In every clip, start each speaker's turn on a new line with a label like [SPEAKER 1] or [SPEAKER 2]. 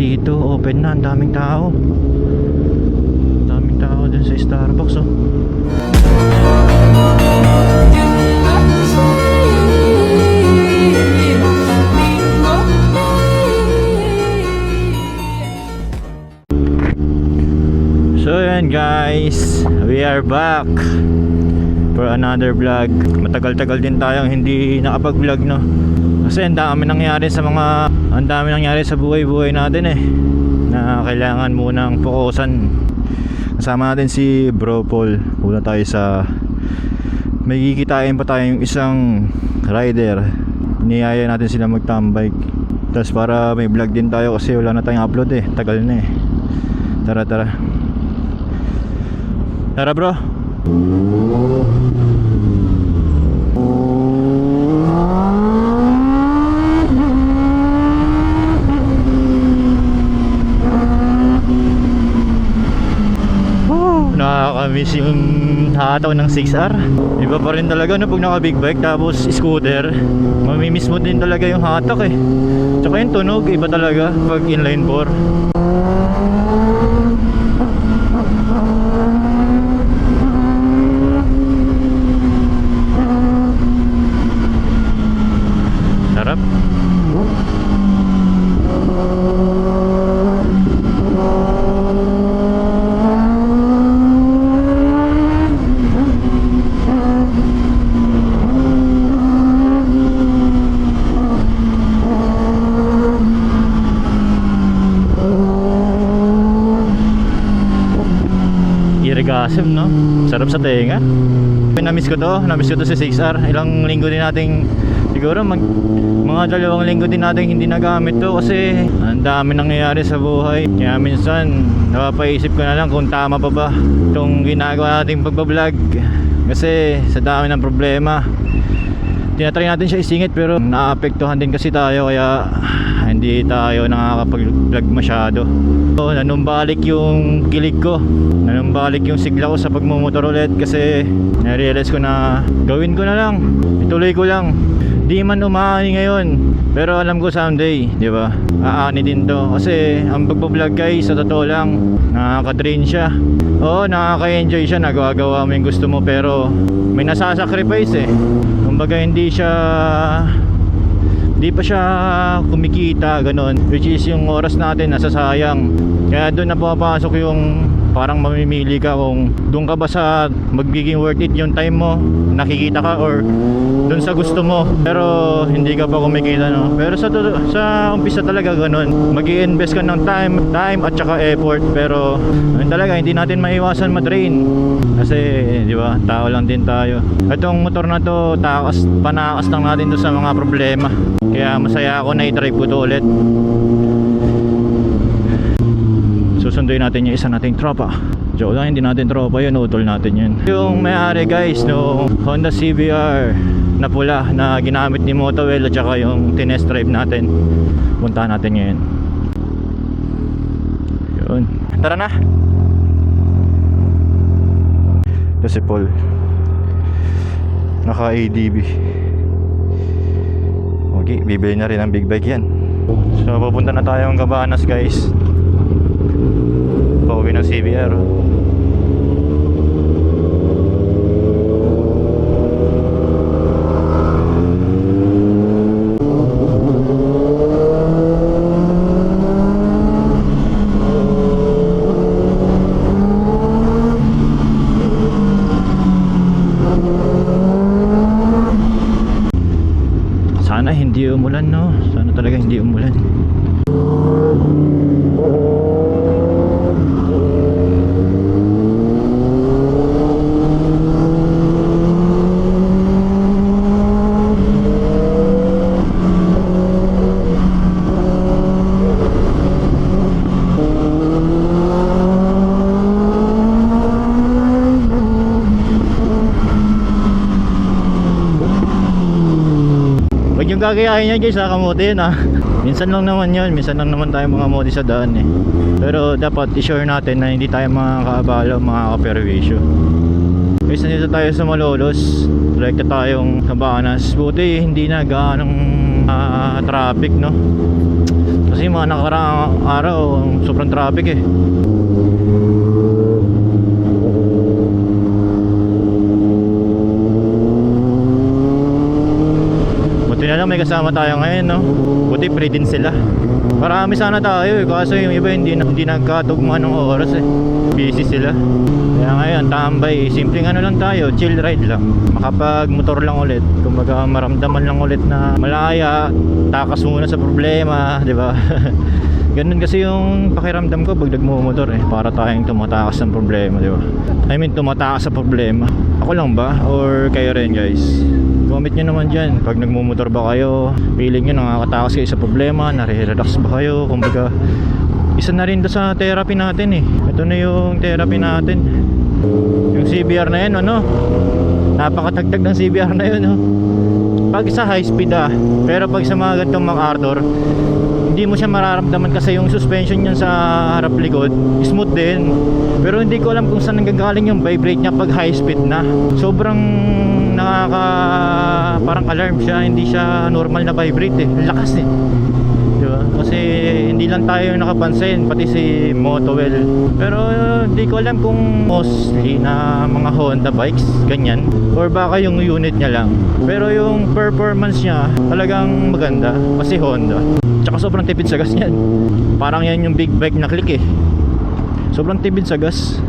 [SPEAKER 1] dito, open na, ang daming tao. Ang daming tao dun sa Starbucks oh. So yan guys, we are back for another vlog. Matagal-tagal din tayong hindi nakapag-vlog no. Kasi ang dami nangyari sa mga ang dami nangyari sa buhay-buhay natin eh na kailangan munang fokusan. Kasama natin si Bro Paul. Una tayo sa may kikitain pa tayong isang rider. Niyaya natin sila mag-tambike. Tapos para may vlog din tayo kasi wala na tayong upload eh. Tagal na eh. Tara tara. Tara bro. Nakakamiss yung hataw ng 6R Iba pa rin talaga no pag naka big bike tapos scooter Mamimiss mo din talaga yung hatak eh. Tsaka yung tunog iba talaga pag inline 4 Sarap. Irigasem no? Sarap sa tenga. Namiss ko to, namiss ko to si 6R. Ilang linggo din nating siguro mag, mga dalawang linggo din nating hindi nagamit to kasi ang dami nangyayari sa buhay. Kaya minsan napapaisip ko na lang kung tama pa ba itong ginagawa nating pagbablog. Kasi sa dami ng problema. Tinatry natin siya isingit pero naapektuhan din kasi tayo kaya hindi tayo nakakapag-vlog masyado. So, nanumbalik yung kilig ko. Nanumbalik yung sigla ko sa pagmumotor ulit kasi na-realize ko na gawin ko na lang. Ituloy ko lang. Di man umaani ngayon. Pero alam ko someday, di ba? Aani din to. Kasi ang pagbablog guys, sa totoo lang, nakaka-drain siya. Oo, nakaka-enjoy siya. Nagagawa mo yung gusto mo pero may nasasacrifice eh. Kumbaga hindi siya di pa siya kumikita ganun which is yung oras natin nasasayang kaya doon na pumapasok yung parang mamimili ka kung doon ka ba sa magiging worth it yung time mo nakikita ka or doon sa gusto mo. Pero hindi ka pa kumikita no? Pero sa sa umpisa talaga ganun. Mag invest ka ng time time at saka effort. Pero yun talaga hindi natin maiwasan ma-drain kasi di ba tao lang din tayo. Itong motor na to takas panakas lang natin to sa mga problema. Kaya masaya ako na i-drive ko to ulit susunduin natin yung isa nating tropa. Joke lang hindi natin tropa yun utol natin yun. Yung may-ari guys no Honda CBR na pula na ginamit ni Motowell at saka yung tinest drive natin. Punta natin ngayon. Yun. Tara na! Ito Paul. Naka ADB okay bibili na rin ng big bike yan. So pupunta na tayo ng Cabanas guys pauwi ng CBR Sana hindi umulan no Sana talaga hindi umulan Gagayahin yan guys ha, kamote yun ha. Minsan lang naman yun, minsan lang naman tayo mga modi sa daan eh. Pero dapat i-sure natin na hindi tayo mga kaabala, mga kaperwisyo. Guys, nandito tayo sa Malolos. Direkta tayong Cabanas. Buti hindi na gaanong ah, traffic no. Kasi mga nakaraang araw, sobrang traffic eh. Lang may kasama tayo ngayon, no? Buti free din sila. Marami sana tayo eh, kaso yung iba hindi, hindi nagkatugma ng oras eh. Busy sila. Kaya ngayon, tambay, simpleng ano lang tayo, chill ride lang. Makapag motor lang ulit. Kumbaga maramdaman lang ulit na malaya, takas muna sa problema, di ba? Ganun kasi yung pakiramdam ko pag nagmumotor eh. Para tayong tumatakas ng problema, di ba? I mean, tumatakas sa problema. Ako lang ba? Or kayo rin guys? Comment nyo naman dyan Pag nagmumotor ba kayo Feeling nyo nakakatakas kayo sa problema Nare-relax ba kayo Kumbaga Isa na rin sa therapy natin eh Ito na yung therapy natin Yung CBR na yun ano Napakatagtag ng CBR na yun oh. Pag sa high speed ah Pero pag sa mga ganitong MacArthur hindi mo siya mararamdaman kasi yung suspension niyan sa harap likod smooth din. Pero hindi ko alam kung saan nanggagaling yung vibrate niya pag high speed na. Sobrang nakaka parang alarm siya hindi siya normal na vibrate eh. Lakas eh? Kasi hindi lang tayo nakapansin, pati si Motowell. Pero uh, hindi ko alam kung mostly na mga Honda bikes, ganyan. Or baka yung unit niya lang. Pero yung performance niya talagang maganda kasi Honda. Tsaka sobrang tipid sa gas niyan. Parang yan yung big bike na click eh. Sobrang tipid sa gas.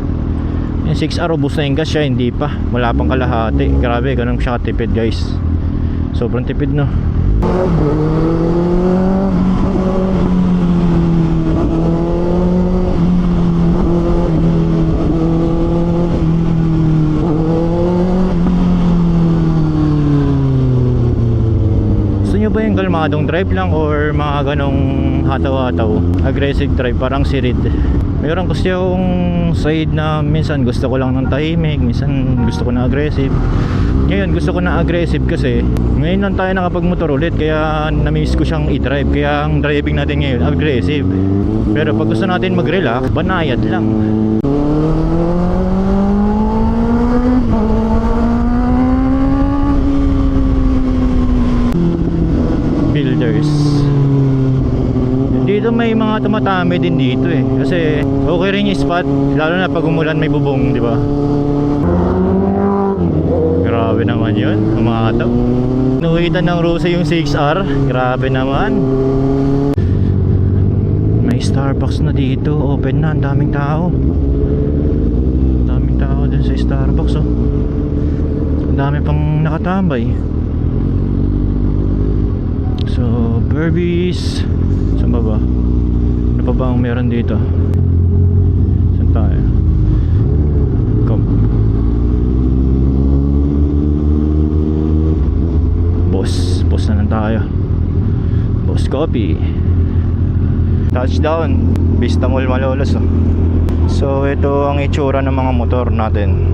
[SPEAKER 1] Yung 6R ubus na yung gas siya, hindi pa. Wala pang kalahati. Grabe, ganun siya katipid guys. Sobrang tipid no. Kalmadong drive lang or mga ganong hataw-hataw? Aggressive drive, parang si Reed. Mayroon gusto yung side na minsan gusto ko lang ng tahimik, minsan gusto ko na aggressive. Ngayon gusto ko na aggressive kasi ngayon lang tayo nakapagmotor ulit kaya na-miss ko siyang i-drive. Kaya ang driving natin ngayon aggressive. Pero pag gusto natin mag-relax, banayad lang. builders dito may mga tumatami din dito eh kasi okay rin yung spot lalo na pag umulan may bubong di ba grabe naman yun umataw nuhitan ng Rosa yung 6R grabe naman may Starbucks na dito open na ang daming tao ang daming tao dun sa Starbucks oh ang dami pang nakatambay So, Burbies Saan ba ba? Ano pa ba ang meron dito? Saan tayo? Come Boss Boss na lang tayo Boss Coffee Touchdown Vista Mall Malolos oh. So ito ang itsura ng mga motor natin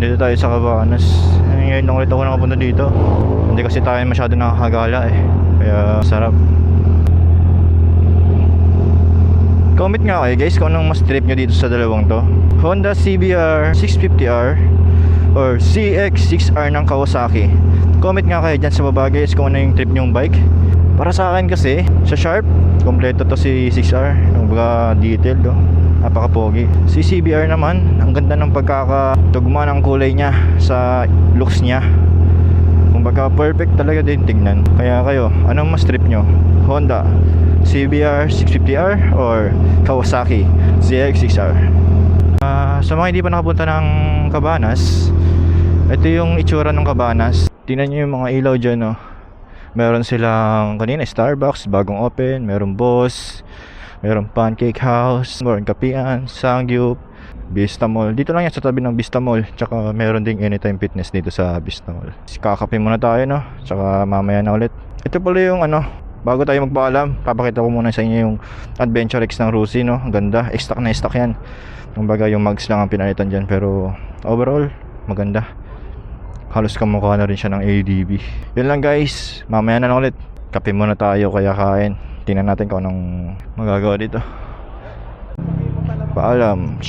[SPEAKER 1] Dito tayo sa Cabanas. Ngayon lang ulit ako nakapunta dito. Hindi kasi tayo masyado nakakagala eh. Kaya sarap. Comment nga kayo guys kung anong mas trip nyo dito sa dalawang to. Honda CBR 650R or CX6R ng Kawasaki. Comment nga kayo dyan sa baba guys kung ano yung trip nyong bike. Para sa akin kasi, sa Sharp, kompleto to si 6R. Yung baga detailed oh napaka-pogi. Si CBR naman, ang ganda ng pagkakatugma ng kulay niya sa looks niya. Kumbaga perfect talaga din tignan. Kaya kayo, anong mas trip nyo? Honda CBR 650R or Kawasaki ZX6R? Ah, sa mga hindi pa nakapunta ng Cabanas, ito yung itsura ng Cabanas. Tingnan nyo yung mga ilaw dyan, no? Meron silang kanina Starbucks, bagong open, meron Boss, Meron Pancake House, meron Kapian, Sangyup, Vista Mall. Dito lang yan sa tabi ng Vista Mall. Tsaka meron ding Anytime Fitness dito sa Vista Mall. Kakape muna tayo no. Tsaka mamaya na ulit. Ito pala yung ano, bago tayo magpaalam, papakita ko muna sa inyo yung Adventure X ng Rusi no. Ang ganda. Stock na stock yan. Kumbaga yung mugs lang ang pinalitan dyan. Pero overall, maganda. Halos kamukha na rin siya ng ADB. Yun lang guys. Mamaya na ulit. Kape muna tayo kaya kain. Tingnan natin kung anong magagawa dito. Paalam.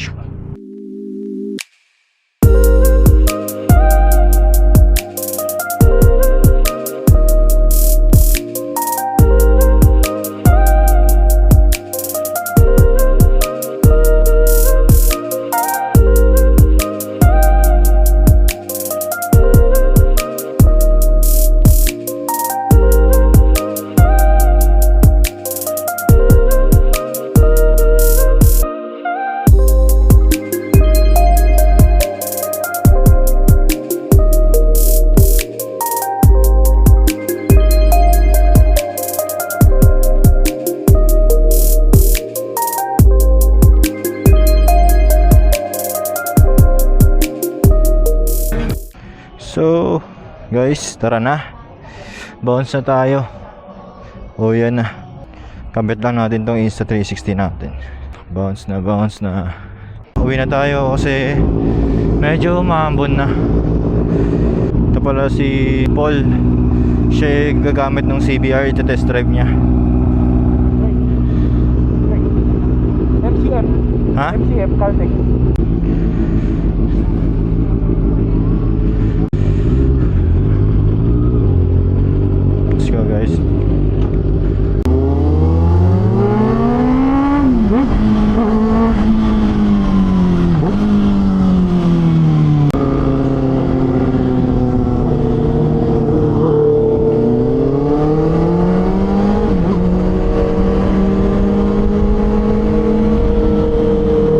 [SPEAKER 1] Tara na. Bounce na tayo. O yan na. Kabit lang natin tong Insta 360 natin. Bounce na, bounce na. Uwi na tayo kasi medyo maambon na. Ito pala si Paul. Siya gagamit ng CBR ito test drive niya.
[SPEAKER 2] MCM.
[SPEAKER 1] Ha?
[SPEAKER 2] MCM, Caltech.
[SPEAKER 1] Let's go guys.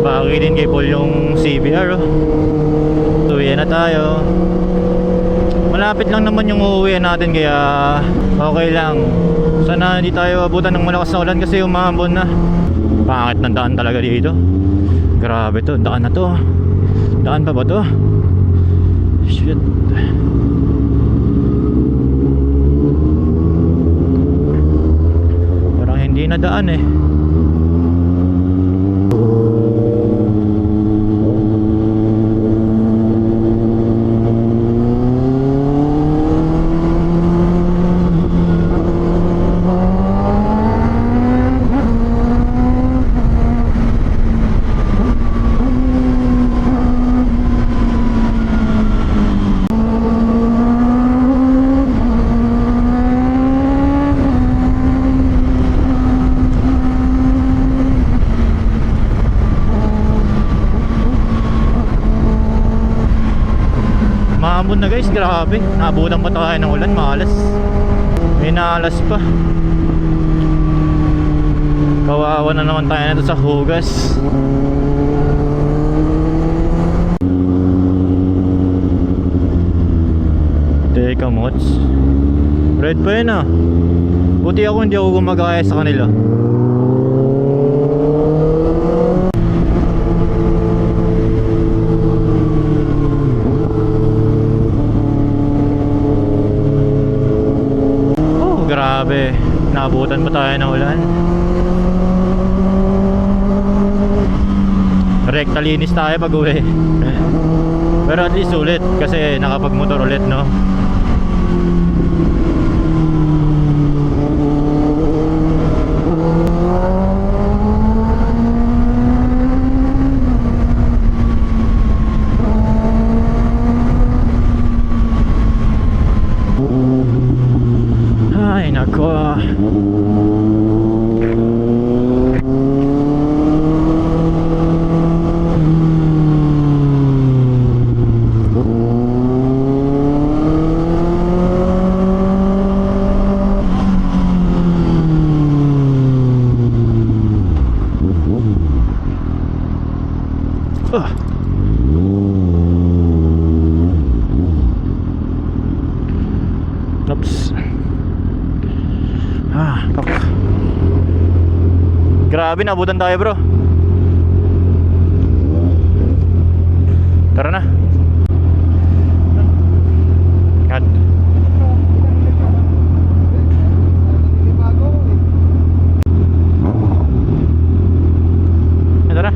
[SPEAKER 1] Bagay din kay Paul yung CBR oh. Tuwi na tayo. Malapit lang naman yung uuwi natin kaya okay lang. Sana hindi tayo abutan ng malakas na ulan kasi umambon na. Pangit ng daan talaga dito. Grabe to, daan na to. Daan pa ba to? Shit. Parang hindi na daan eh. Maambon na guys, grabe. Naabutan pa tayo ng ulan, malas. May naalas pa. Kawawa na naman tayo nito sa hugas. Teka, mods. Red pa yun ah. Buti ako hindi ako gumagaya sa kanila. Oh, grabe. Naabutan pa tayo ng ulan. Rekta linis tayo pag uwi. Pero at least ulit kasi nakapagmotor ulit, no? Ay, nako. Ah. Grabe, nabutan tayo bro. Tara na. Cut. Eh, Tara.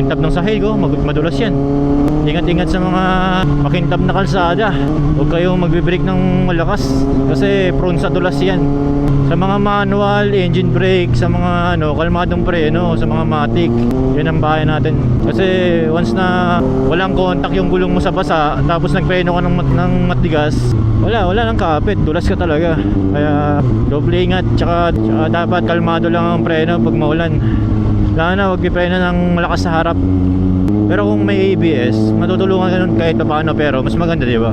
[SPEAKER 1] Kintab ng sahig oh, madulas yan. Ingat-ingat sa mga makintab na kalsada. Huwag kayong magbe-brake ng malakas kasi prone sa dulas yan. Sa mga manual, engine brake, sa mga ano, kalmadong preno, sa mga matic, yan ang bahay natin. Kasi once na walang contact yung gulong mo sa basa, tapos nagpreno ka ng, ng matigas, wala, wala nang kapit, dulas ka talaga. Kaya doble ingat, tsaka, tsaka dapat kalmado lang ang preno pag maulan. Lalo na huwag ipreno ng malakas sa harap. Pero kung may ABS, matutulungan ka nun kahit pa paano pero mas maganda, di ba?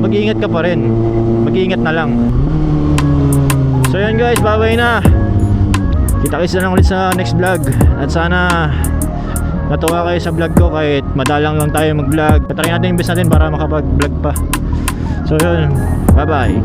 [SPEAKER 1] Mag-iingat ka pa rin. Mag-iingat na lang. So yun guys, bye-bye na. Kita-kits na lang ulit sa next vlog. At sana natuwa kayo sa vlog ko kahit madalang lang tayo mag-vlog. Patry natin yung best natin para makapag-vlog pa. So yun, bye bye.